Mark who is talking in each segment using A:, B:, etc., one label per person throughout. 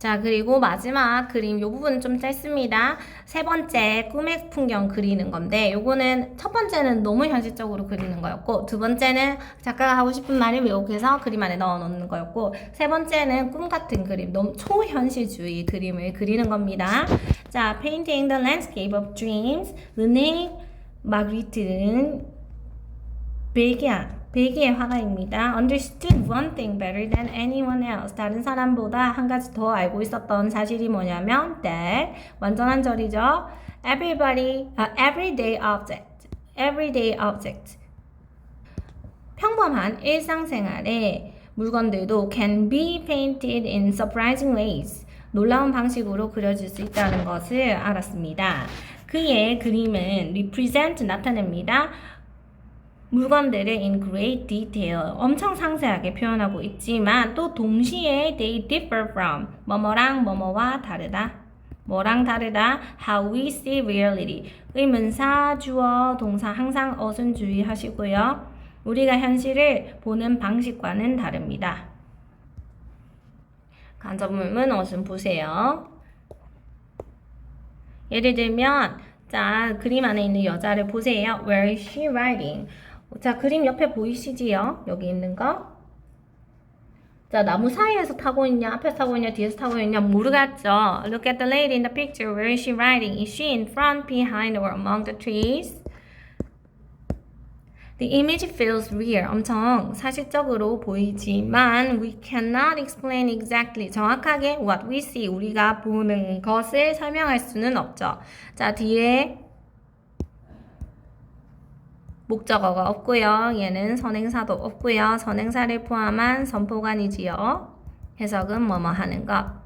A: 자, 그리고 마지막 그림, 이 부분은 좀 짧습니다. 세 번째, 꿈의 풍경 그리는 건데, 요거는 첫 번째는 너무 현실적으로 그리는 거였고, 두 번째는 작가가 하고 싶은 말을 왜곡해서 그림 안에 넣어 놓는 거였고, 세 번째는 꿈 같은 그림, 너무 초현실주의 그림을 그리는 겁니다. 자, Painting the Landscape of Dreams, 은행 마그리트는 벨기아, 벨기에 화가입니다. Understood one thing better than anyone else. 다른 사람보다 한 가지 더 알고 있었던 사실이 뭐냐면 that 완전한 절이죠. Everybody, 아, everyday object, everyday object. 평범한 일상생활의 물건들도 can be painted in surprising ways. 놀라운 방식으로 그려질 수 있다는 것을 알았습니다. 그의 그림은 represent 나타냅니다. 물건들을 in great detail 엄청 상세하게 표현하고 있지만 또 동시에 they differ from 뭐뭐랑 뭐뭐와 다르다. 뭐랑 다르다? How we see reality. 의문사 주어 동사 항상 어순 주의하시고요. 우리가 현실을 보는 방식과는 다릅니다. 간접물문 어순 보세요. 예를 들면 자 그림 안에 있는 여자를 보세요. Where is she writing 자, 그림 옆에 보이시지요? 여기 있는 거. 자, 나무 사이에서 타고 있냐, 앞에서 타고 있냐, 뒤에서 타고 있냐 모르겠죠. Look at the lady in the picture. Where is she riding? Is she in front, behind, or among the trees? The image feels real. 엄청 사실적으로 보이지만 we cannot explain exactly 정확하게 what we see 우리가 보는 것을 설명할 수는 없죠. 자, 뒤에 목적어가 없고요. 얘는 선행사도 없고요. 선행사를 포함한 선포관이지요. 해석은 뭐뭐 하는 것.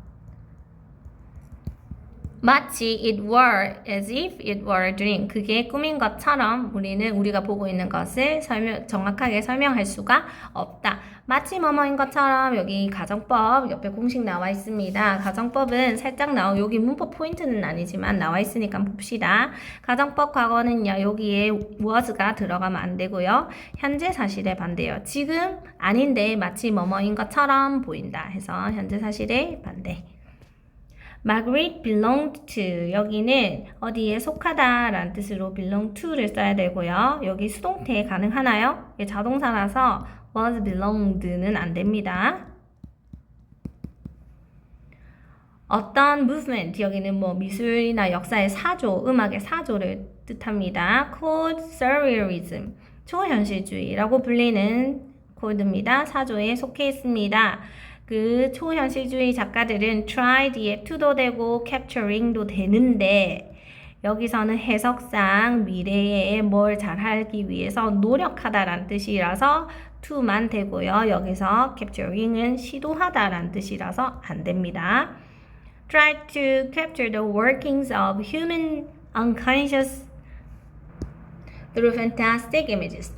A: 마치 it were as if it were a dream. 그게 꿈인 것처럼 우리는 우리가 보고 있는 것을 설명, 정확하게 설명할 수가 없다. 마치 뭐뭐인 것처럼 여기 가정법 옆에 공식 나와 있습니다. 가정법은 살짝 나오 여기 문법 포인트는 아니지만 나와 있으니까 봅시다. 가정법 과거는요 여기에 was가 들어가면 안 되고요. 현재 사실에 반대요. 지금 아닌데 마치 뭐뭐인 것처럼 보인다 해서 현재 사실에 반대. Margaret belonged to 여기는 어디에 속하다 라는 뜻으로 belong to를 써야 되고요. 여기 수동태 가능하나요? 이게 자동사라서 was belonged는 안 됩니다. 어떤 movement 여기는 뭐 미술이나 역사의 사조, 음악의 사조를 뜻합니다. called surrealism 초현실주의라고 불리는 코드입니다. 사조에 속해 있습니다. 그 초현실주의 작가들은 try 뒤에 to도 되고 capturing도 되는데 여기서는 해석상 미래에 뭘 잘하기 위해서 노력하다라는 뜻이라서 to만 되고요. 여기서 capturing은 시도하다라는 뜻이라서 안 됩니다. Try to capture the workings of human unconscious through fantastic images.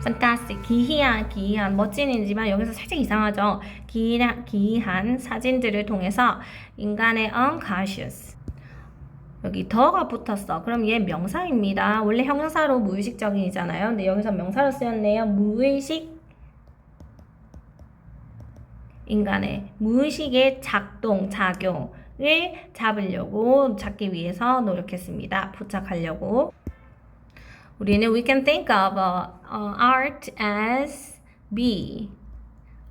A: Fantastic 기이한 기이한 멋진이지만 여기서 살짝 이상하죠. 기이한 기이한 사진들을 통해서 인간의 unconscious 여기 더가 붙었어. 그럼 얘 명사입니다. 원래 형용사로 무의식적인이잖아요. 근데 여기서 명사로 쓰였네요. 무의식 인간의 무의식의 작동, 작용을 잡으려고 잡기 위해서 노력했습니다. 포착하려고. 우리는 we can think of uh, uh, art as B.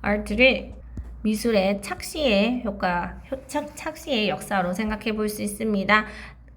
A: art를 미술의 착시의 효과, 효- 착, 착시의 역사로 생각해 볼 수 있습니다.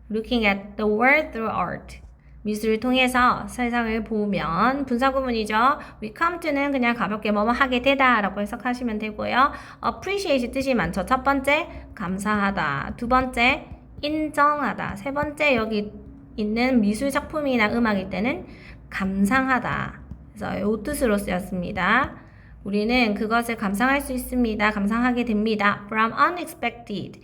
A: Looking at the world through art. 미술을 통해서 세상을 보면 분사구문이죠. We come to는 그냥 가볍게 뭐뭐 하게 되다 라고 해석하시면 되고요. appreciate 뜻이 많죠. 첫 번째, 감사하다. 두 번째, 인정하다. 세 번째, 여기 있는 미술 작품이나 음악일 때는 감상하다. 그래서 이 뜻으로 쓰였습니다. 우리는 그것을 감상할 수 있습니다. 감상하게 됩니다. From unexpected.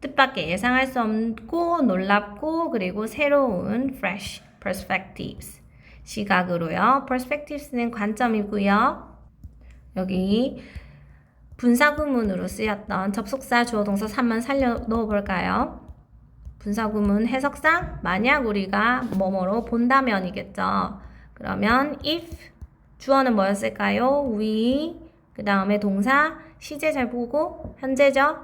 A: 뜻밖의 예상할 수 없고 놀랍고 그리고 새로운 fresh perspectives 시각으로요. perspectives는 관점이고요. 여기 분사구문으로 쓰였던 접속사 주어 동사 3만 살려 넣어 볼까요? 분사구문 해석상 만약 우리가 뭐뭐로 본다면이겠죠. 그러면 if 주어는 뭐였을까요? we 그 다음에 동사 시제 잘 보고 현재죠?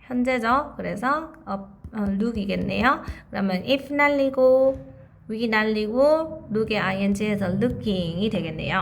A: 현재죠? 그래서 어, 어, look이겠네요. 그러면 if 날리고 we 날리고 look의 ing에서 looking이 되겠네요.